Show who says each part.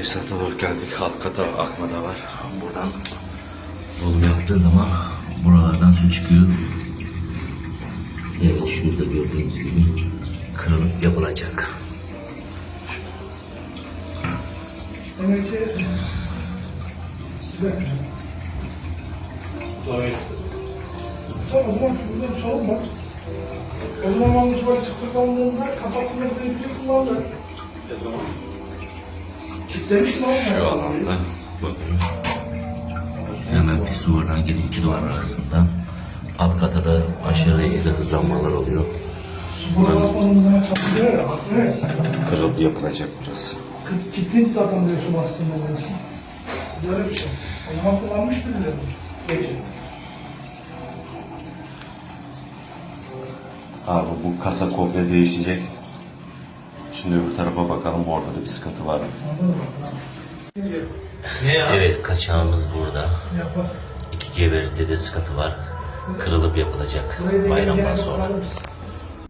Speaker 1: Tesisata doğru geldik. Alt kata akma da var. Buradan dolum yaptığı zaman buralardan su çıkıyor. Evet şurada gördüğünüz gibi kırılıp yapılacak.
Speaker 2: Dakika. Tamam o zaman burada bir sorun var. O zaman ben bu tıklıklandığında kapatılmak zevkli kullandı. Kitlemiş mi oğlum?
Speaker 1: Şu alanda bakın. Hemen bir su oradan geliyor iki duvar arasında. Alt kata da aşağıya ileri hızlanmalar oluyor.
Speaker 2: Evet.
Speaker 1: Kırılıp yapılacak burası.
Speaker 2: Kitliydi zaten diyor su bastığında diyorsun. Böyle bir şey. O zaman kullanmıştır bile. Gece.
Speaker 3: Abi bu kasa komple değişecek. Şimdi öbür tarafa bakalım orada da bir sıkıntı var mı?
Speaker 1: Evet kaçağımız burada. İki geberinde de sıkıntı var. Kırılıp yapılacak bayramdan sonra.